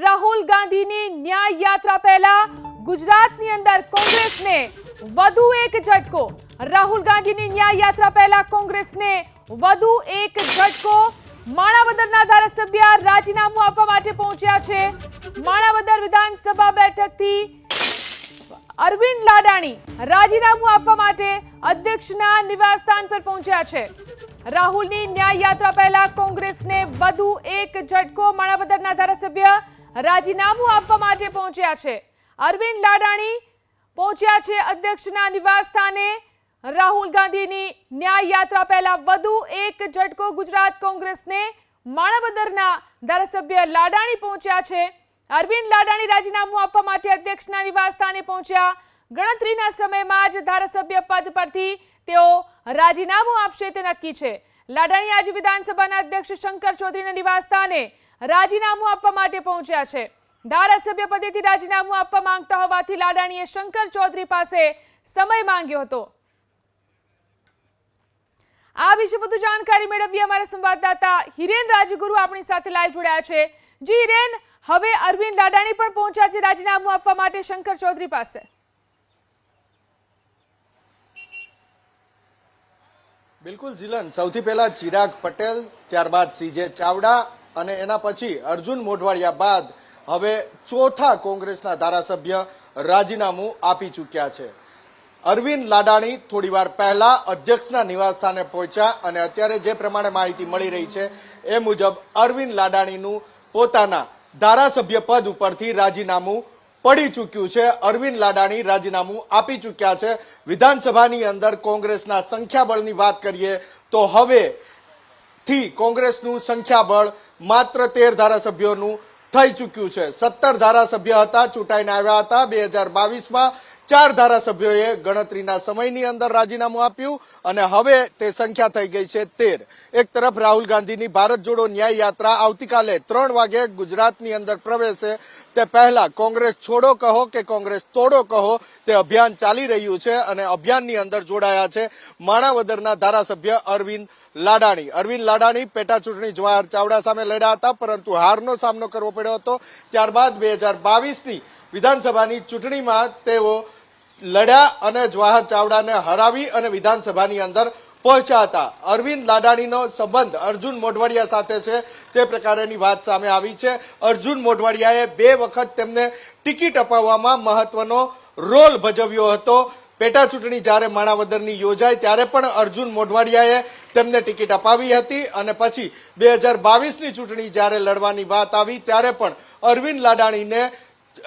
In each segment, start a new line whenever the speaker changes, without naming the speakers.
રાહુલ ગાંધીની ન્યાય યાત્રા પહેલા ગુજરાતની અંદર કોંગ્રેસને વધુ એક ઝટકો. રાહુલ ગાંધીની ન્યાય યાત્રા પહેલા કોંગ્રેસને વધુ એક ઝટકો. માણાવદરના ધારાસભ્ય રાજીનામું આપવા માટે પહોંચ્યા છે. માણાવદર વિધાનસભા બેઠકથી અરવિંદ લાડાણી રાજીનામું આપવા માટે અધ્યક્ષના નિવાસસ્થાન પર પહોંચ્યા છે. રાહુલની ન્યાય યાત્રા પહેલા કોંગ્રેસને વધુ એક ઝટકો. માણાવદરના ધારાસભ્ય રાજીનામું આપવા માટે પહોંચ્યા છે. અરવિંદ લાડાણી પહોંચ્યા છે અધ્યક્ષના નિવાસસ્થાને રાહુલ ગાંધીની ન્યાય યાત્રા પહેલા વધુ એક ઝટકો ગુજરાત કોંગ્રેસને. માણાબદરના ધારાસભ્ય લાડાણી પહોંચ્યા છે. અરવિંદ લાડાણી રાજીનામું આપવા માટે અધ્યક્ષના નિવાસસ્થાને પહોંચ્યા. ગણતરીના સમયમાં જ ધારાસભ્ય પદ પરથી તેઓ રાજીનામું આપશે તે નક્કી છે. લાડાણી આજે વિધાનસભાના અધ્યક્ષ શંકર ચૌધરીના નિવાસસ્થાને રાજીનામું આપવા માટે પહોંચ્યા છે. ધારાસભ્ય પદેથી રાજીનામું આપવા માંગતા હોવાથી લાડાણીએ શંકર ચૌધરી પાસે સમય માંગ્યો હતો. આ વિશે વધુ જાણકારી મેળવીએ અમારા સંવાદદાતા હિરેન રાજગુરુ આપણી સાથે લાઈવ જોડાયા છે. જી હિરેન, હવે અરવિંદ લાડાણી પણ પહોંચ્યા છે રાજીનામું આપવા માટે શંકર ચૌધરી પાસે.
બિલકુલ જીલન સૌથી પહેલા ચિરાગ પટેલ, ત્યારબાદ સીજે ચાવડા અને એના પછી અર્જુન મોઢવાડિયા બાદ હવે ચોથા કોંગ્રેસના ધારાસભ્ય રાજીનામું આપી ચૂક્યા છે. અરવિંદ લાડાણી થોડીવાર પહેલા અધ્યક્ષના નિવાસસ્થાને પહોંચ્યા અને અત્યારે જે પ્રમાણે માહિતી મળી રહી છે એ મુજબ અરવિંદ લાડાણીનું પોતાના ધારાસભ્ય પદ ઉપરથી રાજીનામું પડી ચૂક્યું છે. અરવિંદ લાડાણી રાજીનામું આપી ચૂક્યા છે. વિધાનસભાની અંદર કોંગ્રેસના સંખ્યાબળની વાત કરીએ તો હવે થી કોંગ્રેસનું સંખ્યાબળ માત્ર તેર ધારાસભ્યોનું થઈ ચૂક્યું છે. સત્તર ધારાસભ્ય હતા, ચૂંટાઈને આવ્યા હતા. બે હજાર બાવીસમાં ચાર ધારાસભ્યોએ ગણતરીના સમયની અંદર રાજીનામું આપ્યું અને હવે તે સંખ્યા થઈ ગઈ છે તેર. એક તરફ રાહુલ ગાંધીની ભારત જોડો ન્યાય યાત્રા આવતીકાલે ત્રણ વાગે ગુજરાતની અંદર પ્રવેશે. તે પહેલા કોંગ્રેસ છોડો કહો કે કોંગ્રેસ તોડો કહો, તે અભિયાન ચાલી રહ્યું છે અને અભિયાનની અંદર જોડાયા છે માણાવદરના ધારાસભ્ય અરવિંદ લાડાણી. અરવિંદ લાડાણી પેટા ચૂંટણી જવાહર ચાવડા સામે લડ્યા હતા, પરંતુ હારનો સામનો કરવો પડ્યો હતો. ત્યારબાદ બે હજાર બાવીસની વિધાનસભાની ચૂંટણીમાં તેઓ લડ્યા અને જવાહર ચાવડાને હરાવી અને વિધાનસભાની અંદર પહોંચ્યા હતા. અરવિંદ લાડાણીનો સંબંધ અર્જુન મોઢવાડિયા સાથે છે. તે પ્રકારની વાત સામે આવી છે. અર્જુન મોઢવાડિયાએ બે વખત તેમને ટિકિટ અપાવવામાં મહત્વનો રોલ ભજવ્યો હતો. પેટા ચૂંટણી જ્યારે માણાવદરની યોજાઈ ત્યારે પણ અર્જુન મોઢવાડિયાએ તેમને ટિકિટ અપાવી હતી અને પછી બે હજાર બાવીસની ચૂંટણી જ્યારે લડવાની વાત આવી ત્યારે પણ અરવિંદ લાડાણીને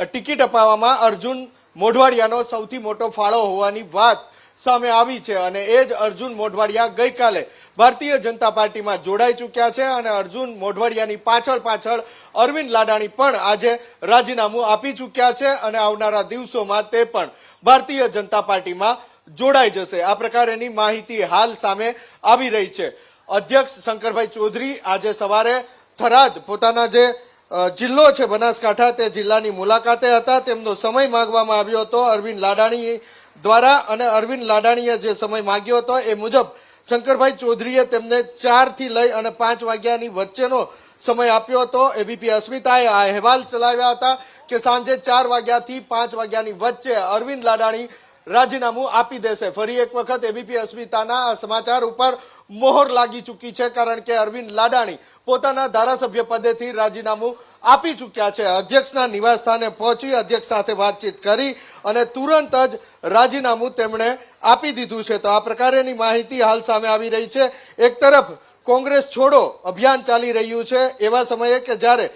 ટિકિટ અપાવવામાં અર્જુન મોઢવાડિયાનો સૌથી મોટો ફાળો હોવાની વાત સામે આવી છે અને એ જ અર્જુન મોઢવાડિયા ગઈકાલે ભારતીય જનતા પાર્ટીમાં જોડાઈ ચૂક્યા છે અને અર્જુન મોઢવાડિયાની પાછળ પાછળ અરવિંદ લાડાણી પણ આજે રાજીનામું આપી ચૂક્યા છે અને આવનારા દિવસોમાં તે પણ ભારતીય જનતા પાર્ટીમાં જોડાઈ જશે. આ પ્રકારેની માહિતી હાલ સામે આવી રહી છે. અધ્યક્ષ શંકરભાઈ ચૌધરી આજે સવારે થરાદ પોતાના જે જિલ્લો છે બનાસકાંઠા, તે જિલ્લાની મુલાકાતે હતા. તેમનો સમય માંગવામાં આવ્યો હતો અરવિંદ લાડાણી દ્વારા અને અરવિંદ લાડાણીએ જે સમય માંગ્યો હતો એ મુજબ શંકરભાઈ ચૌધરીએ તેમને ચારથી લઈ અને પાંચ વાગ્યાની વચ્ચેનો સમય આપ્યો હતો. એબીપી અસ્મિતાએ આ અહેવાલ ચલાવ્યા હતા કે સાંજે ચાર વાગ્યાથી પાંચ વાગ્યાની વચ્ચે અરવિંદ લાડાણી રાજીનામું આપી દેશે. ફરી એક વખત એબીપી અસ્મિતાના સમાચાર ઉપર મોહર લાગી ચૂકી છે કારણ કે અરવિંદ લાડાણી પોતાના ધારાસભ્ય પદેથી રાજીનામું આપી ચૂક્યા છે. અધ્યક્ષના નિવાસ સ્થાને પહોંચી અધ્યક્ષ સાથે વાતચીત કરી અને તુરંત જ રાજીનામું તેમણે આપી દીધું છે. તો આ પ્રકારેની માહિતી હાલ સામે આવી રહી છે. એક તરફ કોંગ્રેસ છોડો અભિયાન ચાલી રહ્યું છે એવા સમયે કે જ્યારે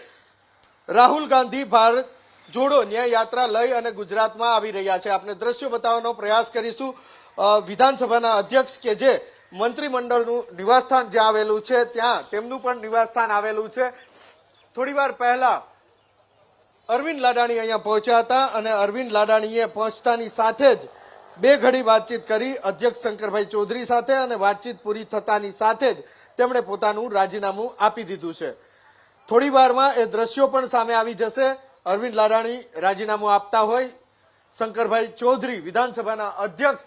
રાહુલ ગાંધી ભારત જોડો ન્યાય યાત્રા લઈ અને ગુજરાતમાં આવી રહ્યા છે. આપણે દ્રશ્યો બતાવવાનો પ્રયાસ કરીશું. વિધાનસભાના અધ્યક્ષ કે જે મંત્રીમંડળનું નિવાસસ્થાન જે આવેલું છે, ત્યાં તેમનું પણ નિવાસસ્થાન આવેલું છે. થોડી વાર પહેલા અરવિંદ લાડાણી અહીંયા પહોંચ્યા હતા અને અરવિંદ લાડાણીએ પહોંચતાની સાથે જ બે ઘડી વાતચીત કરી અધ્યક્ષ શંકરભાઈ ચૌધરી સાથે અને વાતચીત પૂરી થતાની સાથે જ તેમણે પોતાનું રાજીનામું આપી દીધું છે. થોડી વારમાં એ દ્રશ્યો પણ સામે આવી જશે. અરવિંદ લાડાણી રાજીનામું આપતા હોય. શંકરભાઈ ચૌધરી વિધાનસભાના અધ્યક્ષ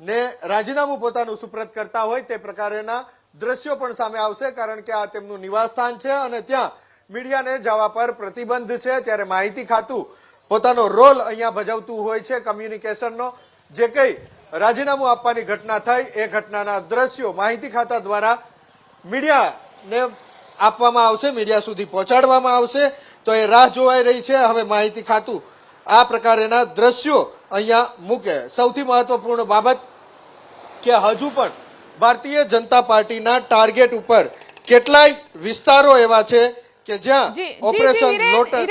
ને રાજીનામું પોતાનું સુપ્રત કરતા હોય તે પ્રકારેના દ્રશ્યો પણ સામે આવશે, કારણ કે આ તેમનું નિવાસસ્થાન છે અને ત્યાં મીડિયાને જવા પર પ્રતિબંધ છે. ત્યારે માહિતી ખાતું પોતાનો રોલ અહીંયા ભજવતું હોય છે કમ્યુનિકેશનનો જે કંઈ રાજીનામું આપવાની ઘટના થઈ, એ ઘટનાના દ્રશ્યો માહિતી ખાતા દ્વારા મીડિયાને આપવામાં આવશે, મીડિયા સુધી પહોંચાડવામાં આવશે. તો એ રાહ જોવાઈ રહી છે. હવે માહિતી ખાતું આ પ્રકારેના દ્રશ્યો અહીંયા મૂકે. સૌથી મહત્વપૂર્ણ બાબત કે હજુ પણ ભારતીય જનતા પાર્ટીના ટાર્ગેટ ઉપર કેટલાય વિસ્તારો એવા છે કે જ્યાં ઓપરેશન લોટસ